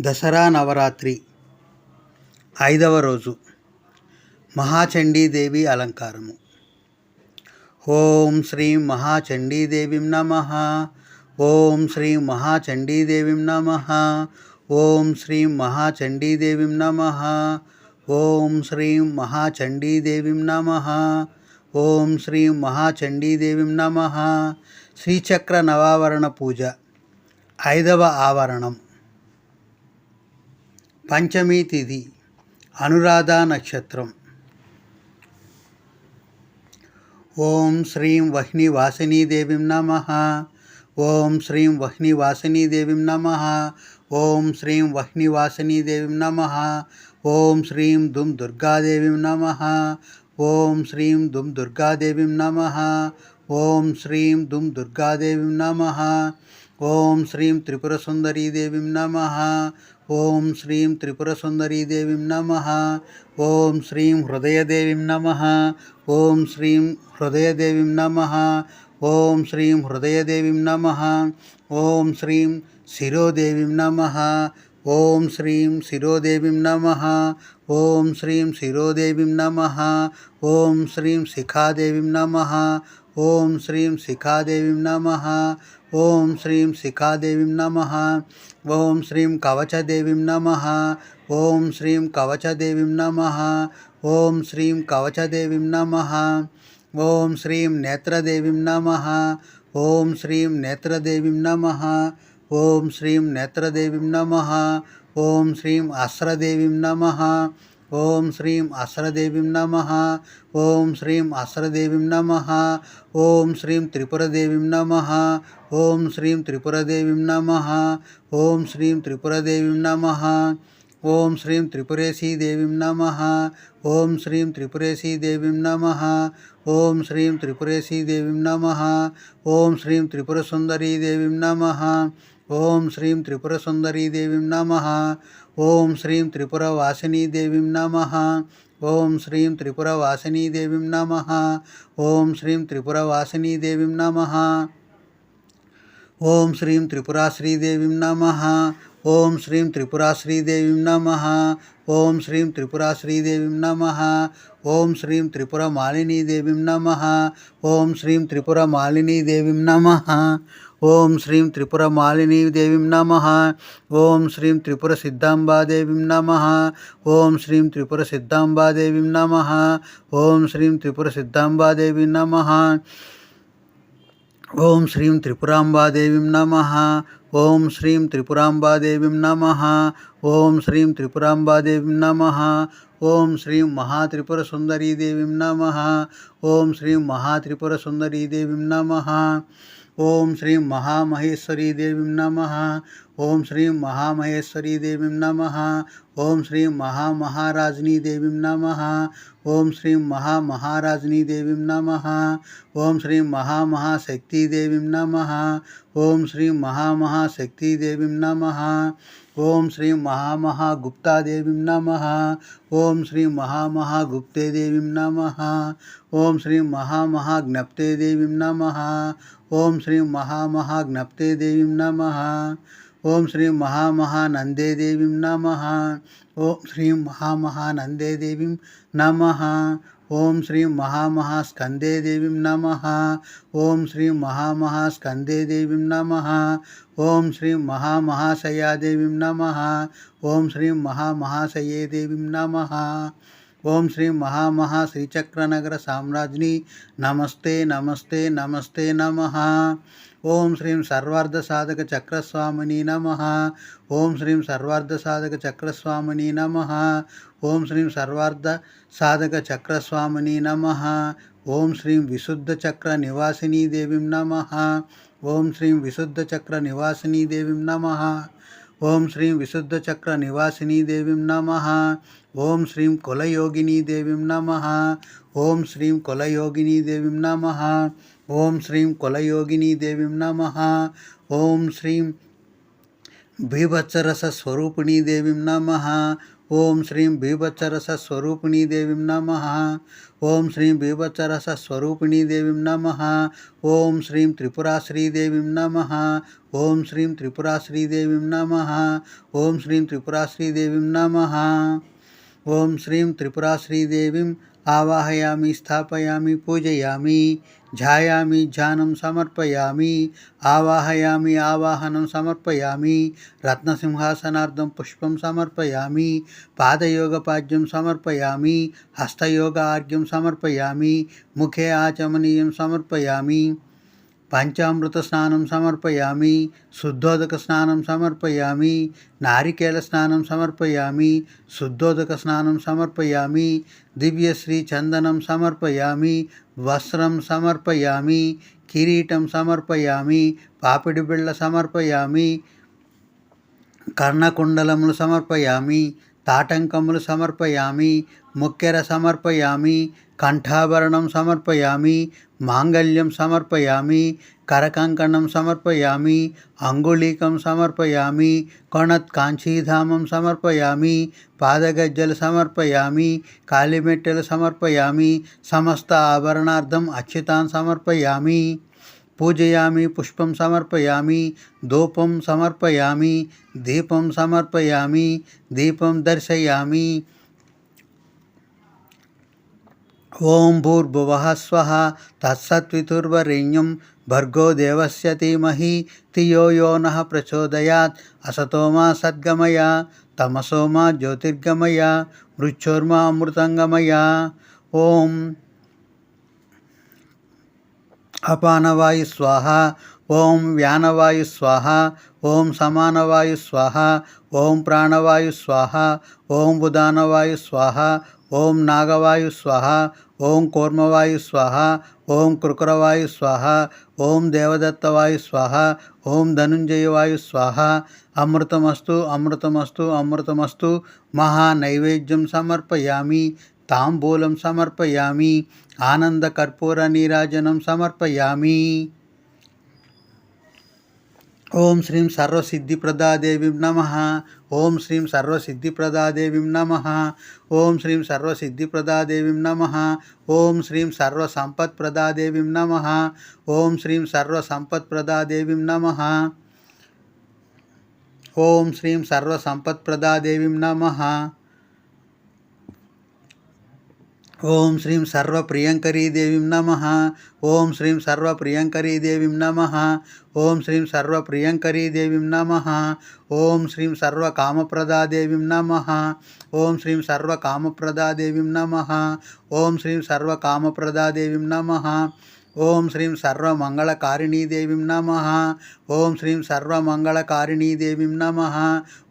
దసరా నవరాత్రి ఐదవ రోజు మహాచండీదేవి అలంకారము. ఓం శ్రీ మహాచండీదేవిం నమ. ఓం శ్రీ మహాచండీదేవిం నమ. ఓం శ్రీ మహాచండీదేవిం నమ. ఓం శ్రీ మహాచండీదేవిం నమ. ఓం శ్రీ మహాచండీదేవిం నమ. శ్రీచక్ర నవావరణ పూజ ఐదవ ఆవరణం. పంచమీ తిథి అనురాధ నక్షత్రం ఓం శ్రీం వహ్ని వాసినీదేవిం నమ ఓం శ్రీం వహ్ని వాసినీదేవిం నమ ఓం శ్రీం వహ్ని వాసినీదేవిం నమ ఓం శ్రీం దుం దుర్గాదేవిం నమ ఓం శ్రీం దుం దుర్గాదేవిం నమ ఓం శ్రీం దుం దుర్గాదేవిం నమ ॐ श्रीं नम नमः ॐ श्रीं त्रिपुरसुन्दरीदेवीं नमः ॐ श्रीं हृदयदेवीं नमः ॐ श्रीं हृदयदेवीं नमः ॐ श्रीं हृदयदेवीं नमः ॐ श्रीं शिरोदेवीं नमः ॐ श्रीं शिरोदेवीं नमः ॐ श्रीं शिरोदेवीं नमः ॐ श्रीं शिखादेवीं नमः ॐ श्रीं शिखादेवीं नमः ॐ श्रीं शिखादेवीं नमः ॐ श्रीं कवचदेवीं नमः ॐ श्रीं कवचदेवीं नमः ॐ श्रीं कवचदेवीं नमः ॐ श्रीं नेत्रदेवीं नमः ॐ श्रीं नेत्रदेवीं नमः ॐ श्रीं नेत्रदेवीं नमः ॐ श्रीं आस्रदेवीं नम ఓం శ్రీం అస్రదేవిం నమ ఓం శ్రీం అస్రదేవిం నమ ఓం శ్రీం త్రిపురదేవిం నమ ఓం శ్రీం త్రిపురదేవిం నమ ఓం శ్రీం త్రిపురదేవిం నమ ఓం శ్రీం త్రిపురేశీదేవిం నమ ఓం శ్రీం త్రిపురేశీదేవిం నమ ఓం శ్రీం త్రిపురేశీదేవిం నమ ఓం శ్రీం త్రిపురసుందరీదేవిం నమ ఓం శ్రీం త్రిపురసుందరీదేవిం నమ ॐ श्रीं त्रिपुरवासिनीदेवीं नमः। ॐ श्रीं त्रिपुरवासिनीदेवीं नमः। ॐ श्रीं त्रिपुरवासिनीदेवीं नम। ॐ श्रीं त्रिपुराश्रीदेवीं नमः। ॐ श्रीं त्रिपुराश्रीदेवीं नमः। ॐ श्रीं त्रिपुराश्रीदेवीं नमः। ॐ श्रीं त्रिपुरमालिनीदेवीं नमः। ॐ श्रीं त्रिपुरमालिनीदेवीं नमः। ओं त्रिपुरा मलिनीदेवी नम। ओं िपुर त्रिपुर सिद्धांबा देवी नम। श्रीं श्री त्रिपुरांबा देवी नम। त्रिपुरसिद्धाम्बादेवी श्री त्रिपुरांबा देवी नम। नमः श्री त्रिपुरांबा देवी नम। ॐ श्रीं महात्रिपुर सुंदरी देवी नम महात्रिपुरसुन्दरीदेवीं श्री महात्रिपुर सुंदरी देवी नम। ओम श्री महामहेश्वरी देवी नम। ओम श्री महामहेश्वरी देवी नम। ओम श्री महामहाराजनी देवी नम। ओम श्री महामहाराजनी देवी नम। ओम श्री महामहाशक्ति देवी नम। ओम श्री महामहाशक्ति देवी नम। ओम श्री महामहागुप्ता देवी नम। ओम श्री महामहागुप्ते देवी नम। ओम श्री महामहाज्ञप्ते देवी नम। ओम श्री महामहाज्ञप्ते देवी नम। ओम श्री महामहानंदे देवी नम। ओम श्री महामहानंदे देवी नम। ओम श्री महामहास्कन्दे देवीं नमः। ॐ श्रीं महामहास्कन्दे देवीं नमः। ॐ श्रीं महामहाशया देवीं नमः। ॐ श्रीं महामहाशये देवीं नमः। ओम श्री महामहा साम्राज्ञी, नमस्ते नमस्ते नमस्ते नम। ओम श्री सर्वाधसाधक चक्रस्वामिनी नम। ओम श्री सर्वार्धसाधक चक्रस्वामिनी नमः। ఓం శ్రీం సర్వార్ధ సాధక చక్రస్వామిని నమ ఓం శ్రీం విశుద్ధ చక్ర నివాసినీ దేవిం నమ ఓం శ్రీం విశుద్ధ చక్ర నివాసినీ దేవిం నమ ఓం శ్రీం విశుద్ధ చక్ర నివాసినీ దేవిం నమ ఓం శ్రీం కులయోగినీ దేవిం నమ ఓం శ్రీం కులయోగినీ దేవిం నమ ఓం శ్రీం కులయోగినీ దేవిం నమ ఓం శ్రీం భీభత్సరస స్వరూపిణీ దేవిం ओम श्रीं बीभत्सरसस्वरूपिणी देवी नम। ओम श्रीं बीभत्सरसस्वरूपिणी देवीं नमः। ओम श्रीं त्रिपुराश्रीदेवीं नम। ओम श्रीं त्रिपुराश्रीदेवीं नमः। ओम श्रीं त्रिपुराश्रीदेवीं नम। ओम श्रीं त्रिपुराश्रीदेवीम् आवाहयामी, स्थापयामी, पूजयामी। ధ్యాయామి ధ్యానం సమర్పయామి ఆవాహయామి ఆవాహనం సమర్పయామి రత్నసింహాసనార్థం పుష్పం సమర్పయామి పాదయోగపాద్యం సమర్పయామి హస్తయోగ ఆర్ఘ్యం సమర్పయామి ముఖే ఆచమనీయం సమర్పయామి పంచామృత స్నానం సమర్పయామి శుద్ధోదక స్నానం సమర్పయామి నారికేల స్నానం సమర్పయామి శుద్ధోదక స్నానం సమర్పయామి దివ్యశ్రీ చందనం సమర్పయామి వస్త్రం సమర్పయామి కిరీటం సమర్పయామి పాపిడి బిళ్ళ సమర్పయామి కర్ణకుండలములు సమర్పయామి తాటంకములు సమర్పయామి ముక్కెర సమర్పయామి కంఠాభరణం సమర్పయామి మాంగళ్యం సమర్పయామి కరకంకణం సమర్పయామి అంగుళీకం సమర్పయామి కొణత్ కాంచీధామం సమర్పయామి పాదగజ్జలు సమర్పయామి కాలిమెట్టెలు సమర్పయామి సమస్త ఆభరణార్థం అచ్యుతాన్ సమర్పయామి. पूजयामि, पुष्प समर्पयामि, धूप समर्पयामि दीपम समर्पयामि, दीपं दर्शयामि। ओं भूर्भुव स्व तत्सत्वितुर्वरेण्यं भर्गो देवस्य धीमहि यो न प्रचोदयात्, असतो मा तमसो मा ज्योतिर्गमय ओम అపానవాయు స్వాహ ఓం వ్యానవాయు స్వాహ ఓం సమానవాయు స్వాహ ఓం ప్రాణవాయు స్వాహ ఓం బుధానవాయు స్వాహ ఓం నాగవాయు స్వాహ ఓం కూర్మవాయు స్వాహ ఓం కృకురవాయు స్వాహ ఓం దేవదత్తవాయు స్వాహ ఓం ధనుంజయవాయు స్వాహ అమృతమస్తు అమృతమస్తు అమృతమస్తు మహానైవేద్యం సమర్పయామి. తాంబూలం సమర్పయామి. ఆనందకర్పూర నీరాజనం సమర్పయామి. ఓం శ్రీం సర్వసిద్ధిప్రదాదేవీం నమ. ఓం శ్రీం సర్వసిద్ధిప్రదాదేవీం నమ. ఓం శ్రీం సర్వసిద్ధిప్రదాదేవీం నమ. ఓం శ్రీం సర్వసంపత్ప్రదాదేవీం నమ. ఓం శ్రీం సర్వసంపత్ప్రదాదేవీం నమ. ఓం శ్రీం సర్వసంపత్ప్రదాదేవీం నమ. ఓం శ్రీం సర్వప్రియంకరీదేవీం నమ. ఓం శ్రీం సర్వప్రియంకరీదేవీం నమ. ఓం శ్రీం సర్వప్రియంకరీదేవీం నమ. ఓం శ్రీం సర్వకామప్రదాదేవీం నమ. ఓం శ్రీం సర్వకామప్రదాదేవీం నమ. ఓం శ్రీం సర్వకామప్రదాదేవీం నమ. ఓం శ్రీం సర్వమంగళకారిణీదేవీం నమ. ఓం శ్రీం సర్వమంగళకారిణీదేవీం నమ.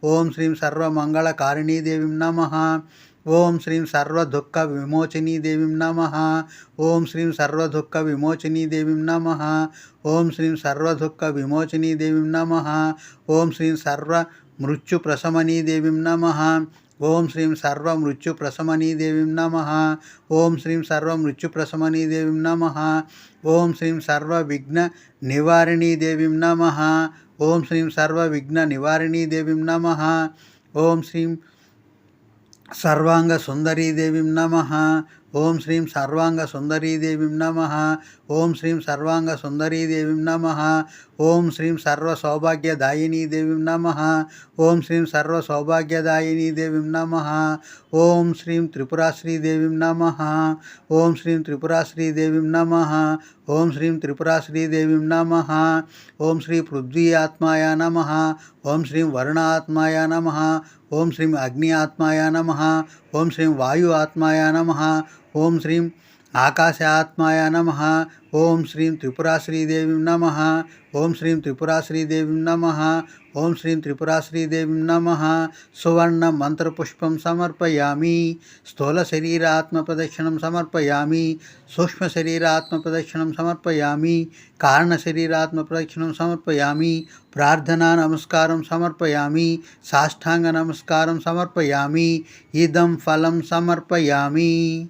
ఓం శ్రీం సర్వమంగళకారిణీదేవీం నమ. ओम श्री सर्वुख विमोचनी देवी नम। ओं श्री सर्वुख विमोचनी देवी नम। ओं श्री सर्वुख विमोचनी देवी नम। ओं श्री सर्व प्रशमनी देवी नम। ओं श्री सर्वमृत्यु प्रशमनी देवी नम। ओं श्री सर्वमृत्यु प्रशमनी देवी नम। ओं श्री सर्वविघ्न निवारणी देवी नम। ओं श्री सर्वविघ्न निवारणी देवी नम। ओं श्रीं సర్వాంగ సుందరీదేవీం నమ. ఓం శ్రీం సర్వాంగ సుందరీదేవీం నమ. ఓం శ్రీం సర్వాంగ సుందరీదేవీం నమ. ఓం శ్రీం సర్వ సౌభాగ్యదాయినీ దేవీం నమ. ఓం శ్రీం సర్వ సౌభాగ్యదాయినీ దేవీం నమ. ఓం శ్రీం త్రిపురాశ్రీదేవీం నమ. ఓం శ్రీం త్రిపురాశ్రీదేవీం నమ. ओम श्री त्रिपुरा श्रीदेवी नम, ओम श्री पृथ्वी आत्मा नम, ओम श्री वर्ण आत्मा नम, ओम श्रीं अग्नि आत्मा नम, ओम श्री वायु आत्मा नम, ओम श्रीं आकाश आत्मा नम। ओं श्रीं त्रिपुराश्रीदेवी नम। ओं श्रीं त्रिपुराश्रीदेवी नम। ओं श्रीं त्रिपुराश्रीदेवीं नमः। सुवर्णमन्त्रपुष्पं समर्पयामि। स्थूलशरीरात्मप्रदक्षिणं समर्पयामि। सूक्ष्मशरीरात्मप्रदक्षिणं समर्पयामि। प्राथना नमस्कार प्रार्थनानमस्कारं साष्टांग नमस्कार समर्पयामि। इदम फल समर्पयामि।